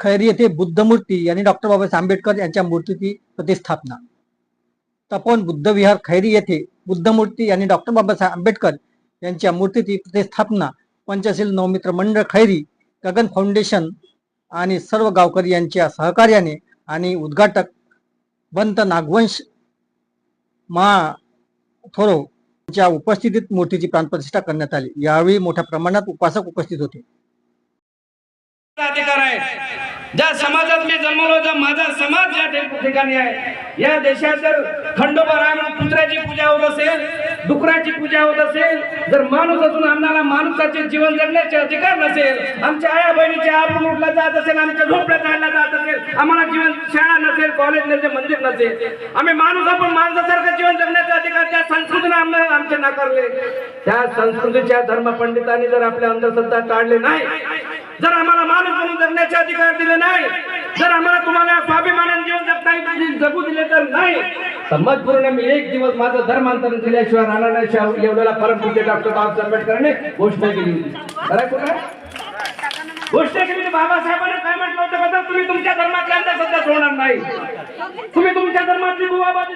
खैरी येथे बुद्धमूर्ती यांनी डॉक्टर बाबासाहेब आंबेडकर यांच्या मूर्तीची प्रतिष्ठापना. तपोवन बुद्ध विहार खैरी येथे बुद्धमूर्ती यांनी डॉक्टर बाबासाहेब आंबेडकर यांच्या मूर्तीची प्रतिष्ठापना पंचशील नवमित्र मंडळ खैरी गगन फाउंडेशन आणि सर्व गावकरी यांच्या सहकार्याने आणि उद्घाटक बंत नागवंश मा थोरो यांच्या उपस्थितीत मूर्तीची प्राणप्रतिष्ठा करण्यात आली. यावेळी मोठ्या प्रमाणात उपासक उपस्थित होते. अधिकार आहे. ज्या समाजात मी जन्मलो ज्या माझा समाज ज्या ठिकाणी आहे या देशात जर खंडोबा राम म्हणून कुत्र्याची पूजा होत असेल डुकराची पूजा होत असेल जर माणूस असून आम्हाला माणसाचे जीवन जगण्याचे अधिकार नसेल आमच्या आया बहिणीच्या आपण उठला जात असेल आमच्या झोपड्यात राहायला जात असेल आम्हाला जीवन शाळा नसेल कॉलेज नसेल मंदिर नसेल आम्ही माणूस आपण माणसासारखं जीवन जगण्याचे अधिकार त्या संस्कृतीने आम्हाला आमचे नाकारले. त्या संस्कृतीच्या धर्मपंडितांनी जर आपल्या अंधश्रद्धा टाळले नाही जर आम्हाला माणूस म्हणून जगण्याचे अधिकार दिले नाही जर आम्हाला तुम्हाला स्वाभिमानाने जीवन जगता येईल, जगू दिले तर नाही. संमत पूर्ण मी एक दिवस माझं धर्मांतरण केल्याशिवाय राहणार नाही एवढ्याला परमपूज्य डॉक्टर बाबासाहेब आंबेडकरांनी घोषणा केली. होती खरं घोषणा केली होती बाबासाहेबांनी काय म्हटलं होतं तुम्ही तुमच्या धर्मातल्या अंधश्रद्धा सोडणार नाही. तुम्ही तुमच्या धर्मातली बुवाबाजी